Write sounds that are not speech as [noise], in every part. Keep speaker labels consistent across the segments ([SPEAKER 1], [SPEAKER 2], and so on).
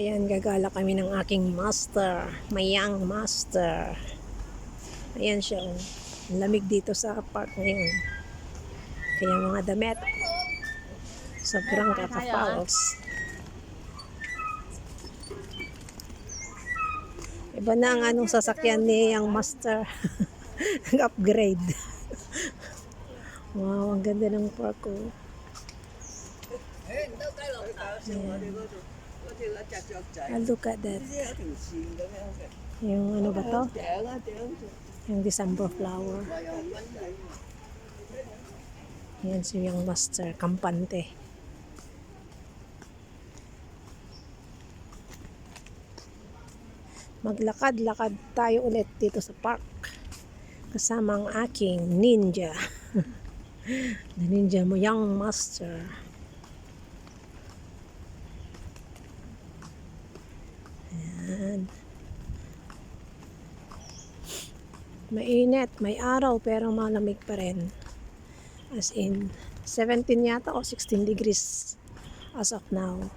[SPEAKER 1] Ayan, gagala kami ng aking master. My young master. Ayan siya. oh. Ang lamig dito sa park ngayon. Kaya mga damit. Sobrang kakapals. Iba na ang anong sasakyan ni yung master. [laughs] Nag-upgrade. wow, ang ganda ng park ko. Ah, look at that. Yung ano ba to? Yung December flower. Yan si yung master, kampante. Maglakad-lakad tayo ulit dito sa park. Kasama ang aking ninja. [laughs] The ninja mo, young master. Mainit, may araw pero malamig pa rin. As in, 17 yata o 16 degrees as of now.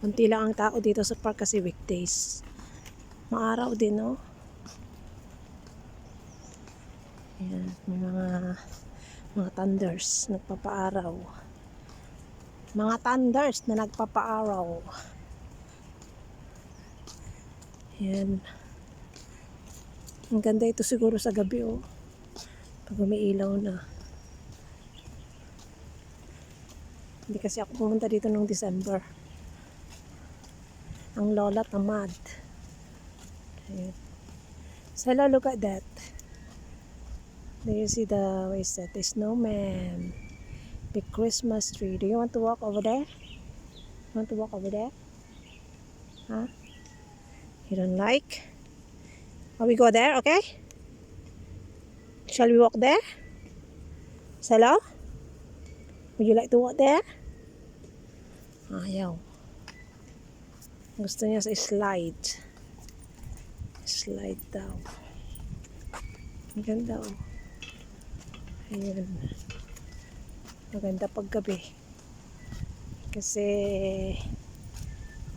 [SPEAKER 1] Kunti lang ang tao dito sa park kasi weekdays. Maaraw din, no? Ayan, may mga mga thunders nagpapaaraw. Mga thunders na nagpapaaraw. Ayan. Ang ganda ito siguro sa gabi, oh. Pag umiilaw na. Hindi kasi ako pumunta dito nung December. Ang lola tamad. Ayan. So, hello, look at that. There you see the, what is that? The snowman. Big Christmas tree. Do you want to walk over there? You want to walk over there? Huh? You don't like? Oh, we go there, okay? Shall we walk there? Salo? Would you like to walk there? Ayaw. Gusto niya sa slide. Slide daw. Ang ganda oh. Ayun. Maganda paggabi. Kasi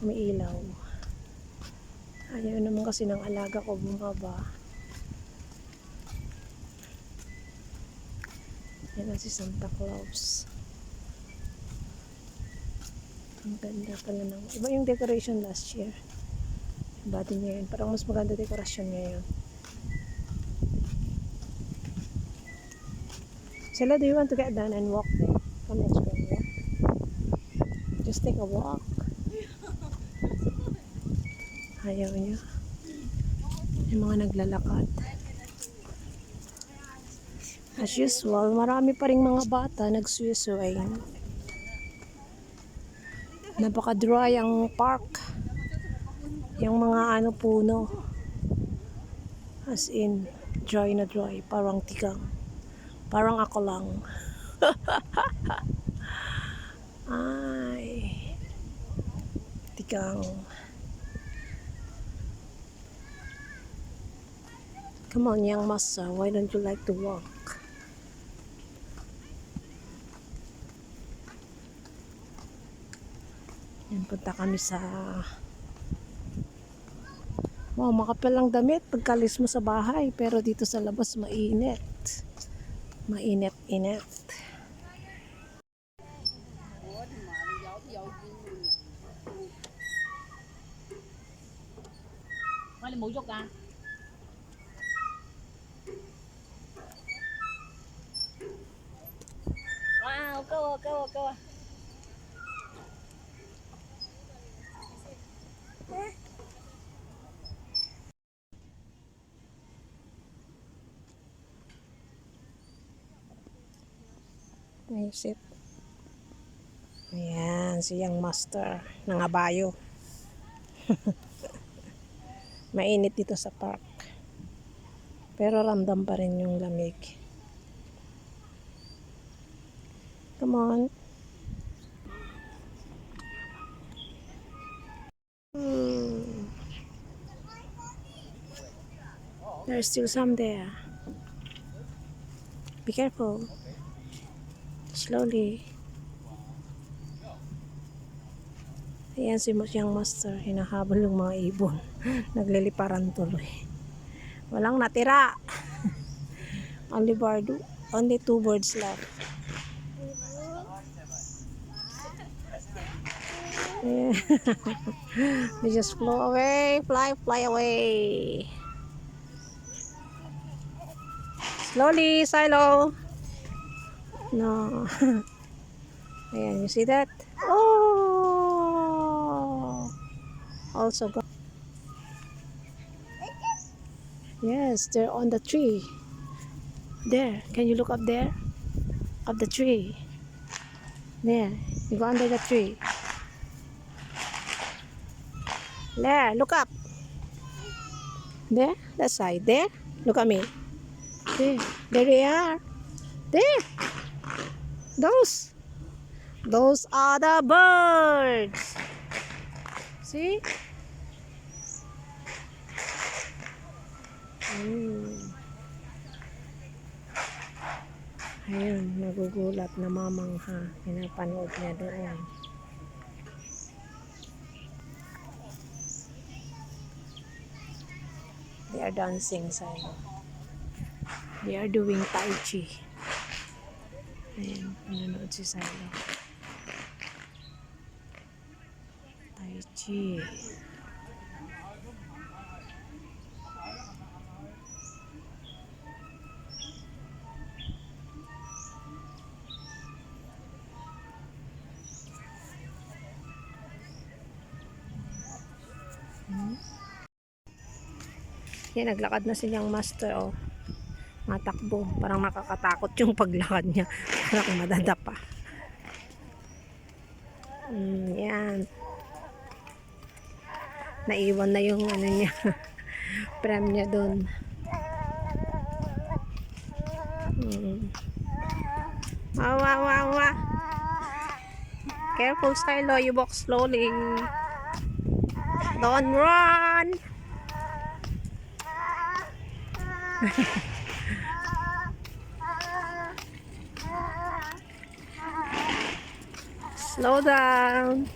[SPEAKER 1] umiilaw. Ayaw naman kasi ng alaga ko bumaba. Yan si Santa Claus. Ang ganda pala ng... Iba yung decoration last year. Iba din ngayon. Parang mas maganda dekorasyon ngayon. Sila, do you want to get down and walk there? Come, let's go. Yeah? Just take a walk. Ayaw niya. Yung mga naglalakad. As usual, marami pa rin mga bata nagsusuwain. Napaka-dry ang park. Yung mga ano puno. As in, dry na dry. Parang tigang. Parang ako lang. [laughs] Ay. Tigang. Come on, young massa. Why don't you like to walk? Yan, punta kami sa... Wow, makapal ang damit pagkalis mo sa bahay. Pero dito sa labas, mainit. Mainit-init.
[SPEAKER 2] À, câu à
[SPEAKER 1] Naisip. Ayan, siyang master ng abayo. [laughs] Mainit dito sa park. Pero ramdam pa rin yung lamig. Come on. Hmm. There's still some there. Be careful. Slowly. Ayan si Musyang Master, hinahabol yung mga ibon. [laughs] Nagliliparan tuloy. Walang natira. [laughs] only bird, only two birds left. Yeah. [laughs] they just flew away, fly, fly away. Slowly, Silo. No. [laughs] Ayan, you see that? Oh! Also go. Yes, they're on the tree. There, can you look up there? Up the tree. There, you go under the tree. There, look up. There, that side. There, look at me. There, there they are. There. Those. Those are the birds. See? Mm. Ayun, nagugulat na mamangha. Pinapanood niya doon. Are dancing, Silo. They are doing Tai Chi. Ayan, nanonood si Silo. Tai Chi. Yan, naglakad na silang master, oh. Matakbo. Parang nakakatakot yung paglakad niya. Parang madadapa. Mm, yan. Naiwan na yung ano niya. [laughs] Prem niya doon. Mm. Wow, wow, wow. Careful, Silo. You walk slowly. Don't run. Slow down.